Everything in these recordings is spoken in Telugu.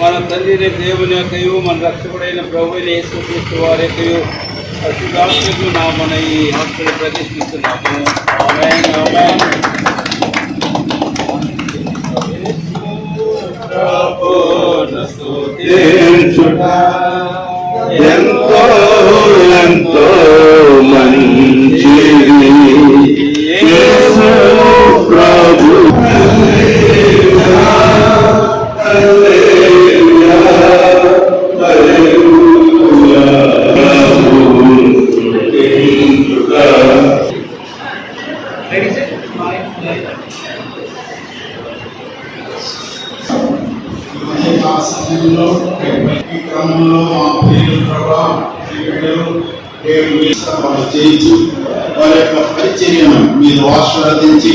మన తండ్రి దేవుని యొక్కయు మన రక్షకుడైన ప్రభుని యేసుక్రీస్తు వారి యొక్కయు అశుధాత్మకు నా మన ఈ హాస్పిటల్ ప్రతిష్ఠిస్తున్నాము ఆమేన్ ఆమేన్ ఎంతో సమయంలో ఈ క్రమంలో మా ప్రియులు ప్రభా వాళ్ళు చేయించి వారి యొక్క పరిచర్యను మీరు ఆశీర్వదించి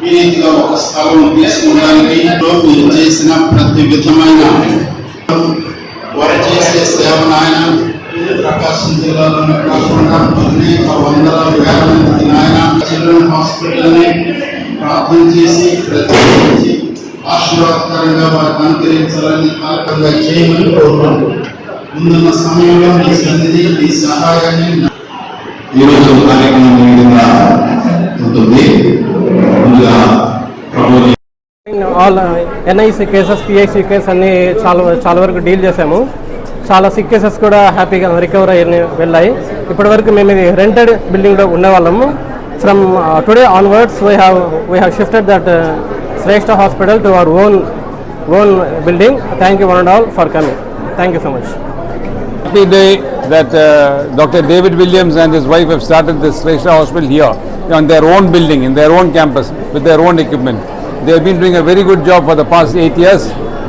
ఈ రీతిగా ఒక స్థలం తీసుకోవడానికి మీరు చేసిన ప్రతి విధమైన వారు చేసే సేవ నాయన ప్రకాశం జిల్లాలోనే కాకుండా అనేక వందల వేల మంది నాయన చిల్డ్రన్ హాస్పిటల్ని ప్రార్థన చేసి ప్రతి ఆశీర్వాదకరంగా వారికి అనుకరించాలని కాలకంగా చేయమని కోరుకుంటున్నాను ముందున్న సమయంలో మీ సన్నిధి మీ సహాయాన్ని ఈరోజు కార్యక్రమం ఈ విధంగా ఉంటుంది. ముందుగా all NIC cases PIC cases అన్ని చాలా చాలా వరకు డీల్ చేసాము చాలా సిక్ కేసెస్ కూడా హ్యాపీగా రికవర్ అయ్యి వెళ్ళాయి. ఇప్పటి వరకు మేము ఇది రెంటెడ్ బిల్డింగ్లో ఉండేవాళ్ళము from today onwards we have we have shifted that Shrestha Hospital to our own, own building. Thank you one and all for coming. Thank you so much. Happy day that uh, Dr. David Williams and his wife have started this Shrestha Hospital here on their own building, in their own campus, with their own equipment. They have been doing a very good job for the past eight years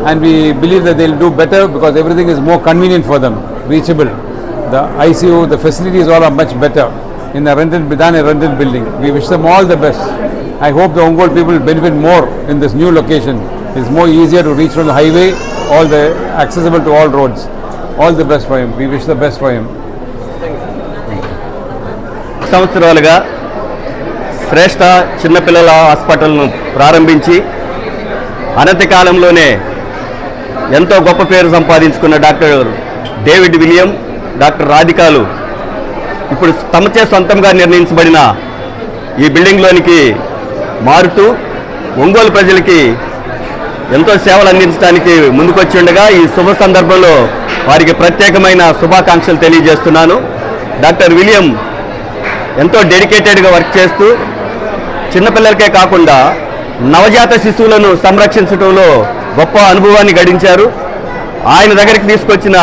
and we believe that they'll do better because everything is more convenient for them, reachable. The ICU, the facilities all are much better in a rented, within a rented building. We wish them all the best. I hope the Ongole people benefit more in this new location it's more easier to reach from the highway all the accessible to all roads all the best fame we wish the best fame సంవత్సరాలుగా శ్రేష్ట చిన్నపిల్లల హాస్పిటల్ను ప్రారంభించి అనతి కాలంలోనే ఎంతో గొప్ప పేరు సంపాదించుకున్న డాక్టర్ డేవిడ్ విలియం డాక్టర్ రాధికాలు ఇప్పుడు తమచే సొంతంగా నిర్ణయించబడిన ఈ బిల్డింగ్లోనికి మారుతూ ఒంగోలు ప్రజలకి ఎంతో సేవలు అందించడానికి ముందుకొచ్చి ఉండగా ఈ శుభ సందర్భంలో వారికి ప్రత్యేకమైన శుభాకాంక్షలు తెలియజేస్తున్నాను. డాక్టర్ విలియం ఎంతో డెడికేటెడ్గా వర్క్ చేస్తూ చిన్నపిల్లలకే కాకుండా నవజాత శిశువులను సంరక్షించడంలో గొప్ప అనుభవాన్ని గడించారు. ఆయన దగ్గరికి తీసుకొచ్చిన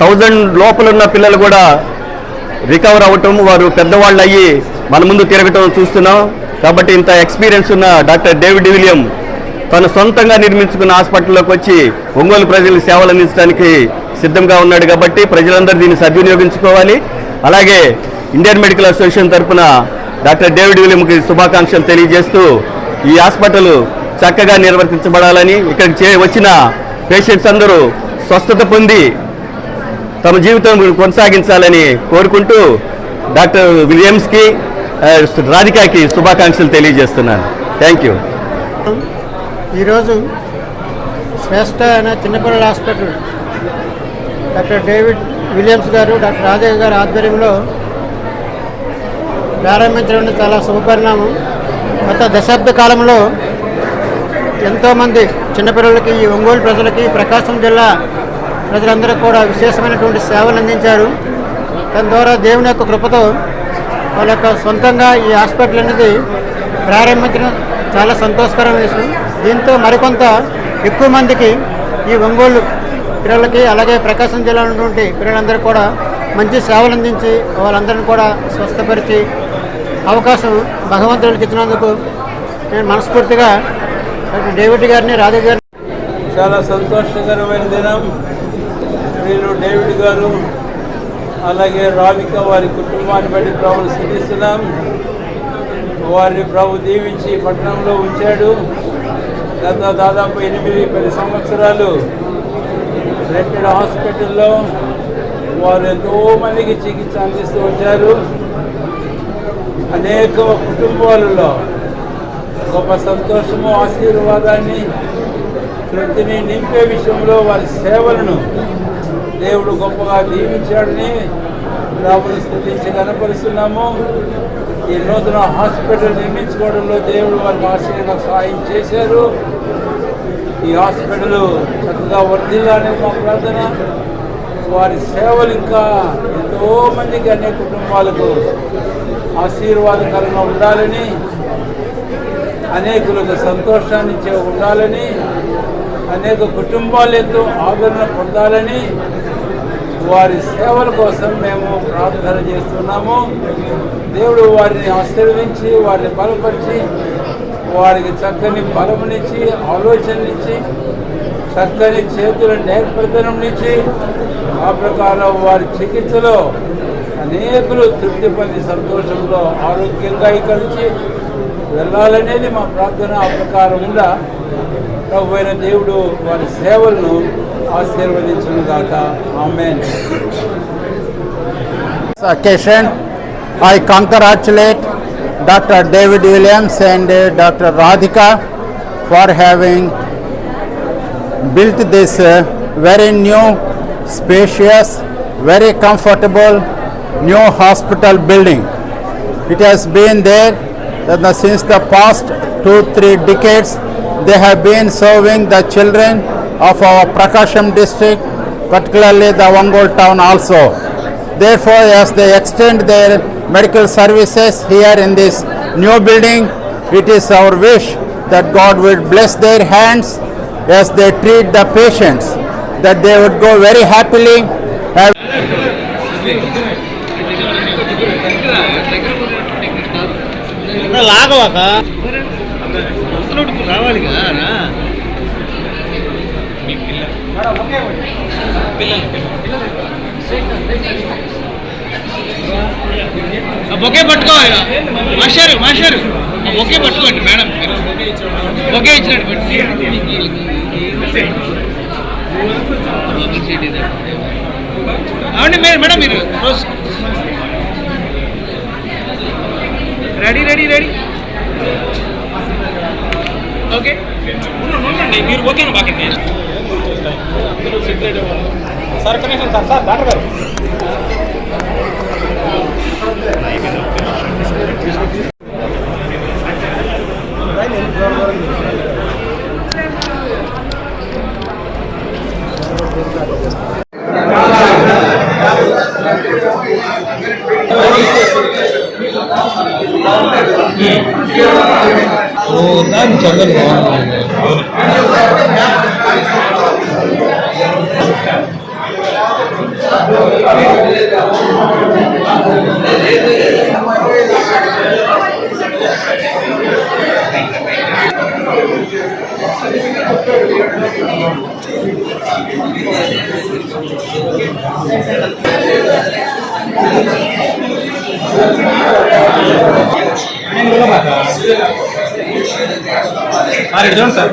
థౌజండ్ లోపలున్న పిల్లలు కూడా రికవర్ అవ్వటం వారు పెద్దవాళ్ళు అయ్యి మన ముందు తిరగటం చూస్తున్నాం. కాబట్టి ఇంత ఎక్స్పీరియన్స్ ఉన్న డాక్టర్ డేవిడ్ విలియం తను సొంతంగా నిర్మించుకున్న హాస్పిటల్లోకి వచ్చి ఒంగోలు ప్రజలకు సేవలు అందించడానికి సిద్ధంగా ఉన్నాడు కాబట్టి ప్రజలందరూ దీన్ని సద్వినియోగించుకోవాలి. అలాగే ఇండియన్ మెడికల్ అసోసియేషన్ తరఫున డాక్టర్ డేవిడ్ విలియంకి శుభాకాంక్షలు తెలియజేస్తూ ఈ హాస్పిటల్ చక్కగా నిర్వర్తించబడాలని ఇక్కడికి చే వచ్చిన పేషెంట్స్ అందరూ స్వస్థత పొంది తమ జీవితం కొనసాగించాలని కోరుకుంటూ డాక్టర్ విలియమ్స్కి రాధికాకి శుభాకాంక్షలు తెలియజేస్తున్నాను. థ్యాంక్ యూ ఈరోజు శ్రేష్ఠ అయిన చిన్నపిల్లల హాస్పిటల్ డాక్టర్ డేవిడ్ విలియమ్స్ గారు డాక్టర్ రాజయ్య గారి ఆధ్వర్యంలో ప్రారంభించడం చాలా శుభపరిణామం. గత దశాబ్ద కాలంలో ఎంతోమంది చిన్నపిల్లలకి ఈ ఒంగోలు ప్రజలకి ప్రకాశం జిల్లా ప్రజలందరూ కూడా విశేషమైనటువంటి సేవలు అందించారు. దాని ద్వారా దేవుని యొక్క కృపతో వాళ్ళ యొక్క సొంతంగా ఈ హాస్పిటల్ అనేది ప్రారంభించడం చాలా సంతోషకరమైన విషయం దీంతో మరికొంత ఎక్కువ మందికి ఈ ఒంగోలు పిల్లలకి అలాగే ప్రకాశం జిల్లా ఉన్నటువంటి పిల్లలందరూ కూడా మంచి సేవలు అందించి వాళ్ళందరిని కూడా స్వస్థపరిచి అవకాశం భగవంతుడికి ఇచ్చినందుకు నేను మనస్ఫూర్తిగా డాక్టర్ డేవిడ్ గారిని రాధా గారిని చాలా సంతోషకరమైన దినం. వీళ్ళు డేవిడ్ గారు అలాగే రాధిక వారి కుటుంబాన్ని బట్టి ప్రభుని స్థుతిస్తున్నాం. వారిని ప్రభు దీవించి పట్టణంలో ఉంచాడు. గత దాదాపు ఎనిమిది పది సంవత్సరాలు రెంటెడ్ హాస్పిటల్లో వారు ఎంతో మందికి చికిత్స అందిస్తూ వచ్చారు. అనేక కుటుంబాలలో గొప్ప సంతోషము ఆశీర్వాదాన్ని తృప్తిని నింపే విషయంలో వారి సేవలను దేవుడు గొప్పగా దీవించాడని ప్రభుని స్థుతించి కనపరుస్తున్నాము. ఈ నూతన హాస్పిటల్ నిర్మించుకోవడంలో దేవుడు వారికి ఆశ్చర్యంగా సహాయం చేశారు. ఈ హాస్పిటల్ చక్కగా వర్ధిల్లానే మా ప్రార్థన. వారి సేవలు ఇంకా ఎంతో మందికి అనేక కుటుంబాలకు ఆశీర్వాదకరంగా ఉండాలని అనేకులకు సంతోషాన్ని ఉండాలని అనేక కుటుంబాలు ఎంతో ఆదరణ పొందాలని వారి సేవల కోసం మేము ప్రార్థన చేస్తున్నాము. దేవుడు వారిని ఆశీర్వించి వారిని బలపరిచి వారికి చక్కని బలమునిచ్చి ఆలోచననిచ్చి చక్కని చేతుల నేర్పరితనంనిచ్చి ఆ ప్రకారం వారి చికిత్సలో అనేకులు తృప్తి పొంది సంతోషంలో ఆరోగ్యంగా ఇక్కడి నుంచి వెళ్ళాలనేది మా ప్రార్థన ఆ ప్రకారం ఉండ దేవుడు వారి సేవలను ആശീർവദിച്ചു ദാത്ത occasion i congratulate dr david williams and uh, dr radhika for having built this uh, very new spacious very comfortable new hospital building. It has been there uh, since the past two three decades. They have been serving the children of our Prakasham district, particularly the Ongole town also. Therefore, as they extend their medical services here in this new building, it is our wish that God would bless their hands as they treat the patients, that they would go very happily, have లాగవాక ఒకే పట్టుకో. మాస్టారు మాస్టారు. ఒకే పట్టుకోండి మేడం. ఒకే ఇచ్చినట్టు పెట్టి. అవునండి మేడం మీరు రెడీ రెడీ రెడీ. ఓకే. ఉండండి మీరు ఓకేనా బాగా sarkasen sarkas darbar oh dan jago మరి చూడండి సార్